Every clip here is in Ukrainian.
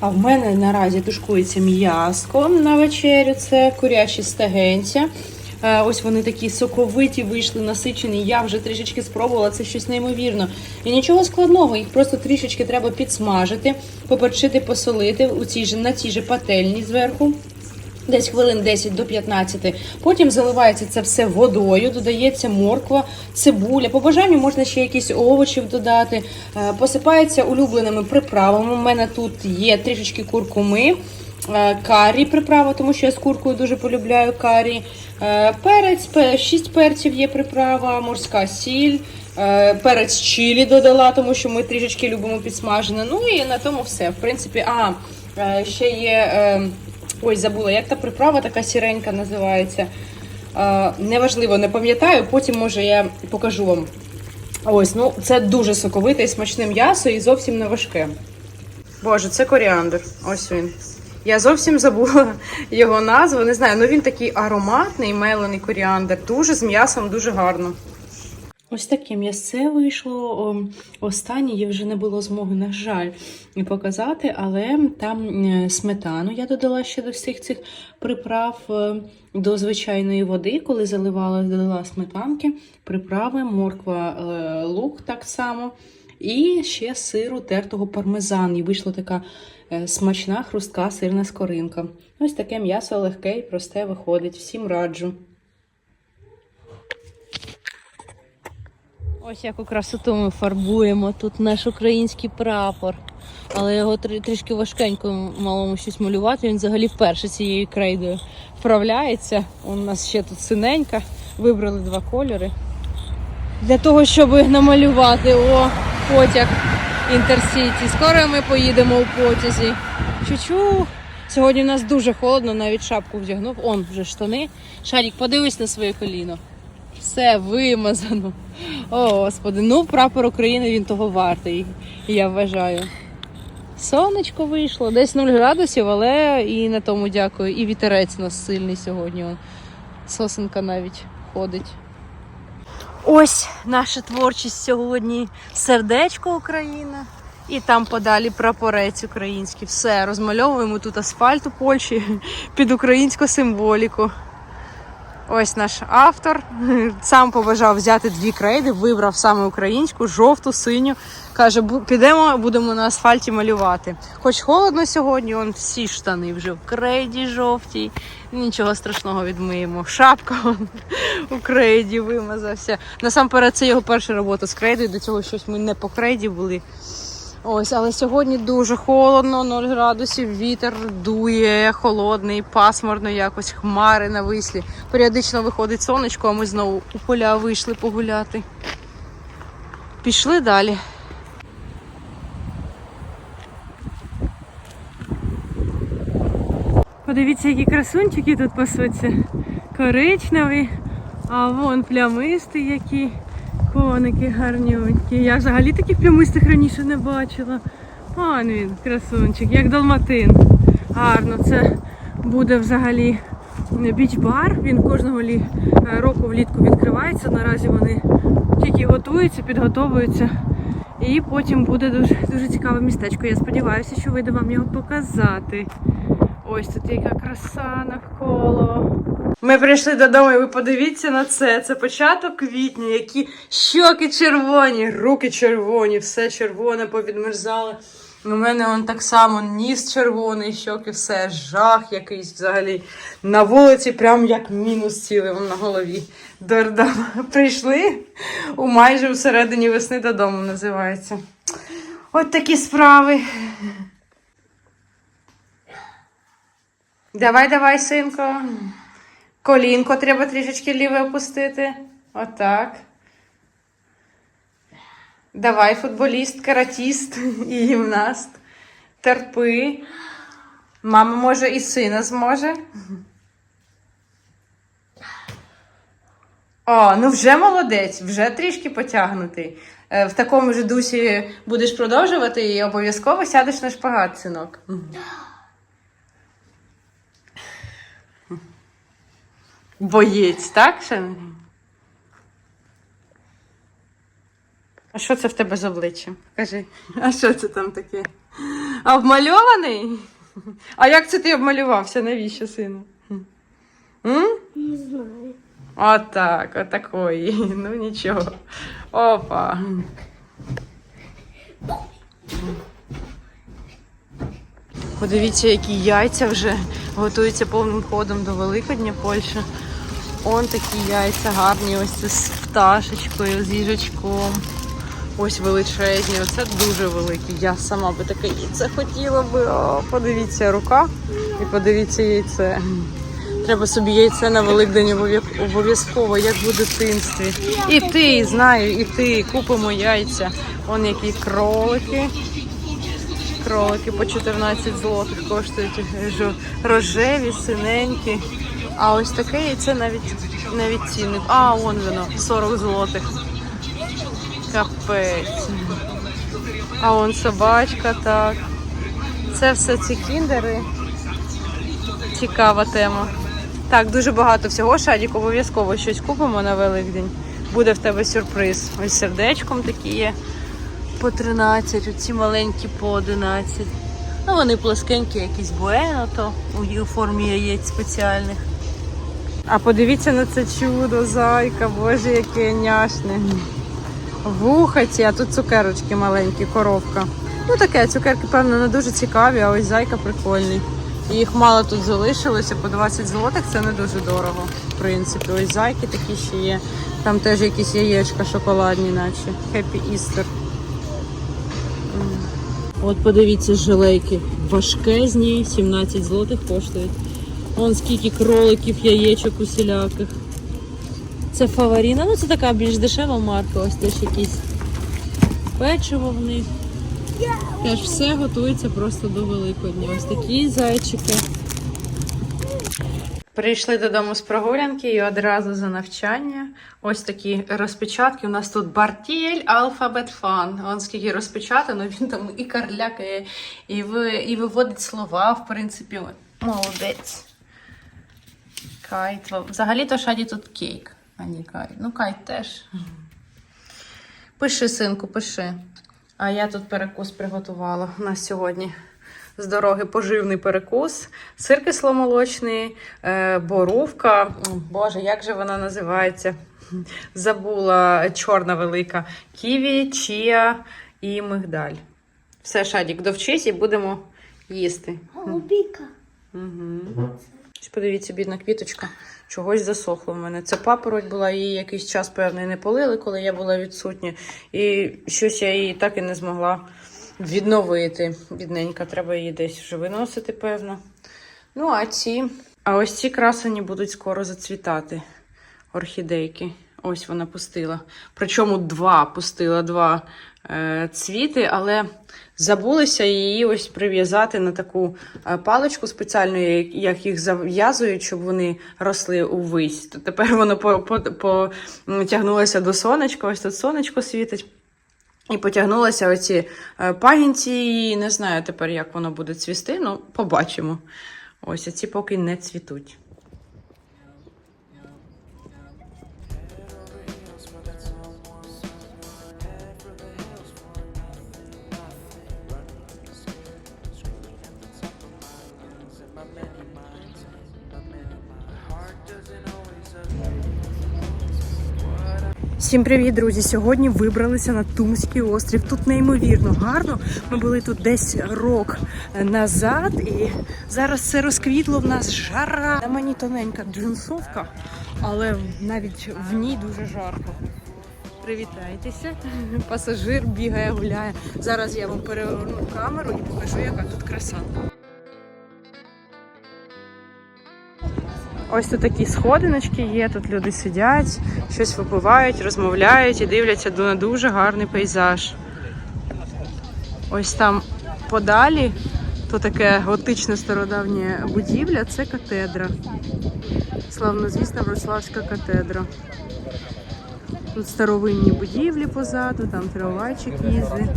А в мене наразі тушкується м'яско на вечерю. Це курячі стегенця. Е, Ось вони такі соковиті вийшли, насичені. Я вже трішечки спробувала, це щось неймовірно. І нічого складного, їх просто трішечки треба підсмажити, поперчити, посолити у цій же, на цій же пательні зверху. Десь хвилин 10 до 15. Потім заливається це все водою, додається морква, цибуля. По бажанню можна ще якісь овочів додати. Е, Посипається улюбленими приправами. У мене тут є трішечки куркуми, е, карі приправа, тому що я з куркою дуже полюбляю карі. Е, Перець, пе- 6 перців є приправа, морська сіль. Перець чилі додала, тому що ми трішечки любимо підсмажене. Ну і на тому все. В принципі, а ще є. Ой, забула, як та приправа така сіренька називається. Неважливо, не пам'ятаю, потім може я покажу вам. Ось, ну це дуже соковите і смачне м'ясо і зовсім не важке. Боже, це коріандр. Ось він. Я зовсім забула його назву. Не знаю, ну він такий ароматний, мелений коріандр. Дуже з м'ясом, дуже гарно. Ось таке м'ясце вийшло. Останнє я вже не було змоги, на жаль, показати, але там е, сметану я додала ще до всіх цих приправ е, до звичайної води, коли заливала, додала сметанки, приправи, морква, е, лук так само. І ще сиру тертого пармезан. І вийшла така смачна хрустка сирна скоринка. Ось таке м'ясо легке і просте виходить. Всім раджу. Ось яку красоту ми фарбуємо. Тут наш український прапор. Але його трішки важкенько малому щось малювати. Він взагалі вперше цією крейдою вправляється. У нас ще тут синенька. Вибрали два кольори. Для того, щоб намалювати о потяг Інтерсіті. Скоро ми поїдемо у потязі. Чу-чу. Сьогодні у нас дуже холодно, навіть шапку вдягнув. Он вже штани. Шарік, подивись на своє коліно. Все вимазано. О, Господи, ну прапор України він того вартий, я вважаю. Сонечко вийшло, десь 0 градусів, але і на тому дякую. І вітерець у нас сильний сьогодні. Сосенка навіть ходить. Ось наша творчість сьогодні. Сердечко Україна. І там подалі прапорець український. Все, розмальовуємо тут асфальт у Польщі під українську символіку. Ось наш автор сам побажав взяти дві крейди, вибрав саме українську, жовту, синю. Каже, «Бу- підемо, будемо на асфальті малювати. Хоч холодно сьогодні, он всі штани вже в крейді жовтій. Нічого страшного відмиємо. Шапка он, у крейді вимазався. Насамперед, це його перша робота з крейдою. До цього щось ми не по крейді були. Ось, але сьогодні дуже холодно, 0 градусів, вітер дує, холодний, пасмурно якось, хмари на вислі. Періодично виходить сонечко, а ми знову у поля вийшли погуляти. Пішли далі. Подивіться, які красунчики тут пасуться. Коричневі, а вон плямисті які. Коники гарнюнькі. Я взагалі таких плямистих раніше не бачила. Он він, красунчик, як далматин. Гарно, це буде взагалі біч-бар. Він кожного е, року влітку відкривається. Наразі вони тільки готуються, підготовуються. І потім буде дуже, дуже цікаве містечко. Я сподіваюся, що вийде вам його показати. Ось тут яка краса навколо. Ми прийшли додому, і ви подивіться на це. Це початок квітня, які щоки червоні, руки червоні, все червоне повідмерзало. У мене он так само ніс червоний, щоки, все, жах якийсь взагалі. На вулиці прям як мінус цілий на голові. Дордам. Прийшли у майже всередині весни додому називається. От такі справи. Давай, давай, синко. Колінко треба трішечки ліве опустити. Отак. Давай, футболіст, каратіст і гімнаст. Терпи. Мама може і сина зможе. О, ну вже молодець, вже трішки потягнутий. Е, В такому ж дусі будеш продовжувати і обов'язково сядеш на шпагат, синок. Боєць, так? шановні? А що це в тебе з обличчям? Кажи, а що це там таке? А обмальований? А як це ти обмалювався? Навіщо, сину? М? Не знаю. Отак, отакої. Ну нічого. Опа. Подивіться, які яйця вже готуються повним ходом до Великодня Польща. Он такі яйця гарні, ось це з пташечкою, з їжачком. Ось величезні, оце дуже великі. Я сама би таке яйце хотіла би. О, подивіться рука і подивіться яйце. Треба собі яйце на Великдень обов'язково, як в дитинстві. І ти, знаю, і ти. Купимо яйця. Вон які кролики. Кролики по 14 злотих коштують рожеві, синенькі. А ось таке яйце навіть навіть цінник. А, вон воно, 40 злотих. Капець. А вон собачка, так. Це все ці кіндери. Цікава тема. Так, дуже багато всього. Шадік, обов'язково щось купимо на Великдень. Буде в тебе сюрприз. Ось сердечком такі є по 13, оці маленькі по 11. Ну, вони плоскенькі, якісь буено, то у формі яєць спеціальних. А подивіться на це чудо, зайка, боже, яке няшне. Вуха ці, а тут цукерочки маленькі, коровка. Ну таке, цукерки, певно, не дуже цікаві, а ось зайка прикольний. Їх мало тут залишилося, по 20 злотих це не дуже дорого. В принципі, ось зайки такі ще є. Там теж якісь яєчка шоколадні, наче. Happy Easter. От подивіться, жилейки важкезні, 17 злотих коштують. Вон скільки кроликів, яєчок усіляких. Це фаворіна, ну це така більш дешева марка, ось теж якісь печиво в них. Теж все готується просто до Великодня. Ось такі зайчики. Прийшли додому з прогулянки і одразу за навчання. Ось такі розпечатки. У нас тут Бартіль Алфабет Фан. Вон скільки розпечатано, він там і карлякає, і, ви, і виводить слова, в принципі. Молодець. Кайт. Взагалі-то шаді тут кейк, а не кайт. Ну, кайт теж. Пиши, синку, пиши. А я тут перекус приготувала у нас сьогодні. З дороги поживний перекус, сир кисломолочний, е, боровка. Боже, як же вона називається? Забула чорна велика ківі, чія і мигдаль. Все, Шадік, довчись і будемо їсти. Голубіка. Угу. Подивіться, бідна квіточка. Чогось засохло в мене. Це папороть була, її якийсь час, певний, не полили, коли я була відсутня. І щось я її так і не змогла відновити. Бідненька, треба її десь вже виносити, певно. Ну, а ці. А ось ці красені будуть скоро зацвітати. Орхідейки. Ось вона пустила. Причому два пустила два е, цвіти, але забулися її ось прив'язати на таку е, паличку спеціальну, як- їх зав'язують, щоб вони росли увесь. То тепер воно по, по, по, до сонечка. Ось тут сонечко світить. І потягнулися оці е, пагінці, і не знаю тепер, як воно буде цвісти. Ну, побачимо. Ось ці поки не цвітуть. Всім привіт, друзі! Сьогодні вибралися на Тумський острів. Тут неймовірно гарно. Ми були тут десь рок назад, і зараз все розквітло. В нас жара. На мені тоненька джинсовка, але навіть в ній дуже жарко. Привітайтеся. Пасажир бігає, гуляє. Зараз я вам переверну камеру і покажу, яка тут краса. Ось тут такі сходиночки є, тут люди сидять, щось випивають, розмовляють і дивляться на дуже гарний пейзаж. Ось там подалі, то таке готичне стародавнє будівля, це катедра. Славнозвісна Вроцлавська катедра. Тут старовинні будівлі позаду, там трамвайчик їздить.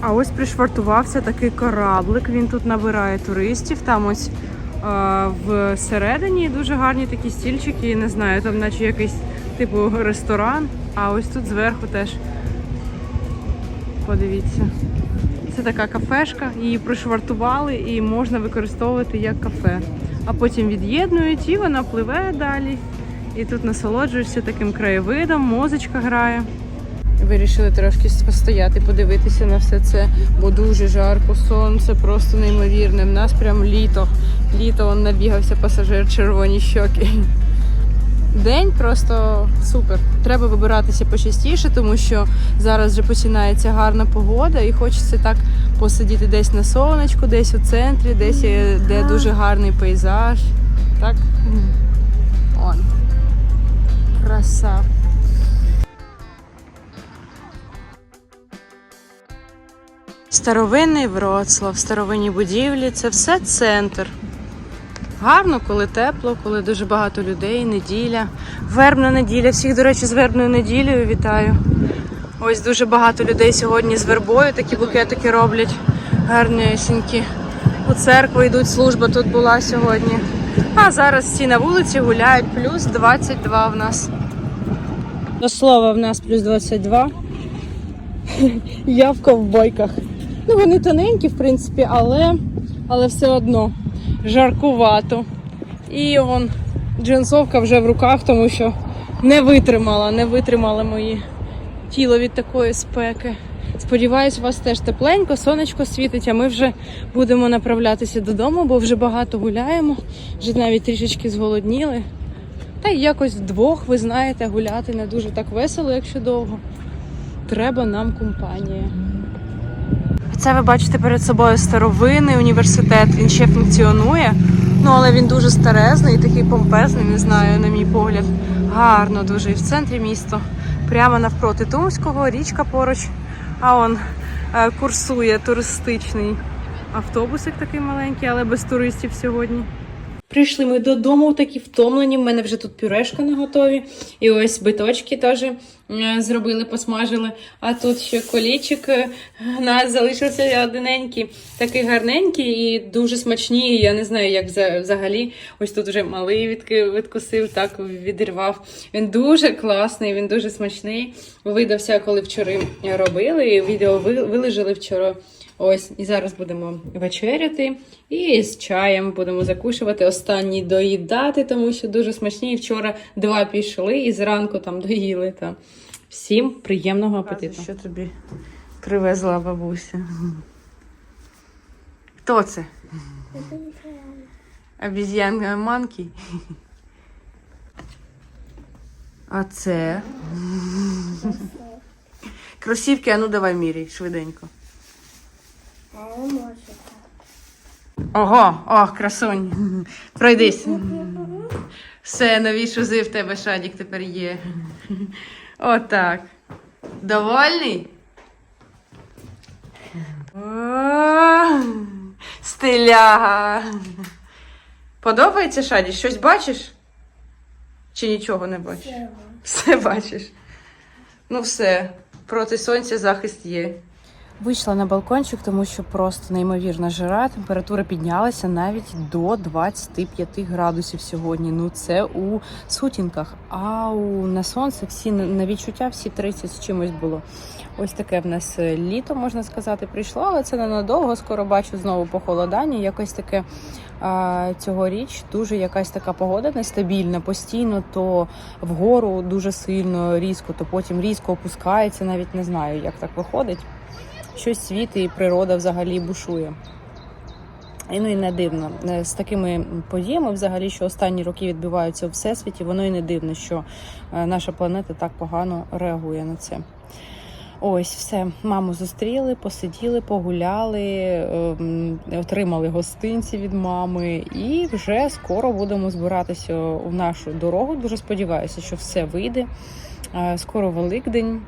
А ось пришвартувався такий кораблик. Він тут набирає туристів. Там ось всередині дуже гарні такі стільчики. Не знаю, там наче якийсь типу ресторан. А ось тут зверху теж подивіться. Це така кафешка, її пришвартували і можна використовувати як кафе. А потім від'єднують і вона пливе далі. І тут насолоджуєшся таким краєвидом, музичка грає. Вирішили трошки постояти, подивитися на все це, бо дуже жарко, сонце просто неймовірне. В нас прям літо. Літо он набігався пасажир червоні щоки. День просто супер. Треба вибиратися почастіше, тому що зараз вже починається гарна погода і хочеться так посидіти десь на сонечку, десь у центрі, десь є- де дуже гарний пейзаж. Так? Он. Краса. Старовинний Вроцлав, старовинні будівлі це все центр. Гарно, коли тепло, коли дуже багато людей, неділя. Вербна неділя. Всіх, до речі, з вербною неділею вітаю. Ось дуже багато людей сьогодні з вербою такі букетики роблять. Гарнесенькі. У церкву йдуть, служба тут була сьогодні. А зараз всі на вулиці гуляють, плюс 22 в нас. До слова, в нас плюс 22. Я в ковбойках. Ну, вони тоненькі, в принципі, але, але все одно жаркувато. І он джинсовка вже в руках, тому що не витримала, не витримала мої тіло від такої спеки. Сподіваюсь, у вас теж тепленько, сонечко світить, а ми вже будемо направлятися додому, бо вже багато гуляємо, вже навіть трішечки зголодніли. Та й якось вдвох, ви знаєте, гуляти не дуже так весело, якщо довго. Треба нам компанія. Це ви бачите перед собою старовинний університет. Він ще функціонує. Ну але він дуже старезний, такий помпезний, не знаю, на мій погляд. Гарно дуже і в центрі міста. Прямо навпроти Тумського, річка поруч. А он е, курсує туристичний автобусик такий маленький, але без туристів сьогодні. Прийшли ми додому, такі втомлені. У мене вже тут пюрешка на готові. І ось биточки теж зробили, посмажили. А тут ще колічик е, у нас залишився одиненький, такий гарненький і дуже смачні. Я не знаю, як вза- взагалі. Ось тут вже малий відкусив, так відірвав. Він дуже класний, він дуже смачний. Видався, коли вчора робили. і Відео ви- вилежали вчора. Ось, і зараз будемо вечеряти і з чаєм будемо закушувати. Останній доїдати, тому що дуже смачні. Вчора два пішли і зранку там доїли. Та. Всім приємного апетиту. Що тобі привезла бабуся? Хто це? Обіз'янка манкі. А це? Кросівки, а ну давай міряй швиденько. Ого, ох, красунь. Пройдись. Все, нові шузи в тебе шадік тепер є. Отак. Довольний? О, Стиляга. Подобається шаді? Щось бачиш? Чи нічого не бачиш? Все бачиш. Ну все, проти сонця захист є. Вийшла на балкончик, тому що просто неймовірна жара. Температура піднялася навіть до 25 градусів сьогодні. Ну це у сутінках. А у на сонце всі на відчуття всі 30 з чимось було. Ось таке в нас е, літо, можна сказати, прийшло, але це ненадовго. Скоро бачу знову похолодання. Якось таке а, цьогоріч дуже якась така погода нестабільна, постійно то вгору дуже сильно різко, то потім різко опускається. Навіть не знаю, як так виходить щось світ і природа взагалі бушує. І ну і не дивно. Е, З такими подіями, взагалі, що останні роки відбуваються у всесвіті, воно і не дивно, що е, наша планета так погано реагує на це. Ось, все, маму зустріли, посиділи, погуляли, ем, отримали гостинці від мами, і вже скоро будемо збиратися у нашу дорогу. Дуже сподіваюся, що все вийде. Е, Скоро Великдень.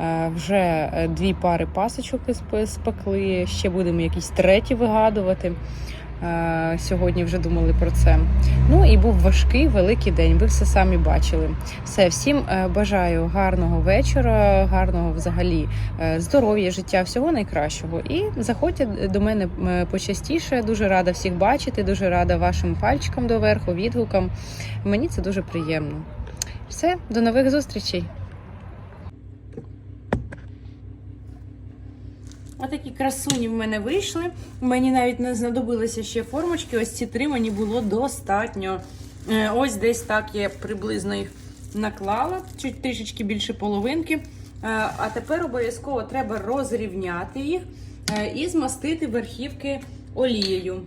Е, Вже е, дві пари пасочок спекли. Ще будемо якісь треті вигадувати. Е, Сьогодні вже думали про це. Ну і був важкий великий день. Ви все самі бачили. Все, всім бажаю гарного вечора, гарного взагалі здоров'я, життя, всього найкращого. І заходьте до мене почастіше. Дуже рада всіх бачити. Дуже рада вашим пальчикам доверху, відгукам. Мені це дуже приємно. Все, до нових зустрічей. Отакі красуні в мене вийшли. Мені навіть не знадобилися ще формочки. Ось ці три мені було достатньо. Е, Ось десь так я приблизно їх наклала, чуть трішечки більше половинки. Е, А тепер обов'язково треба розрівняти їх е, і змастити верхівки олією.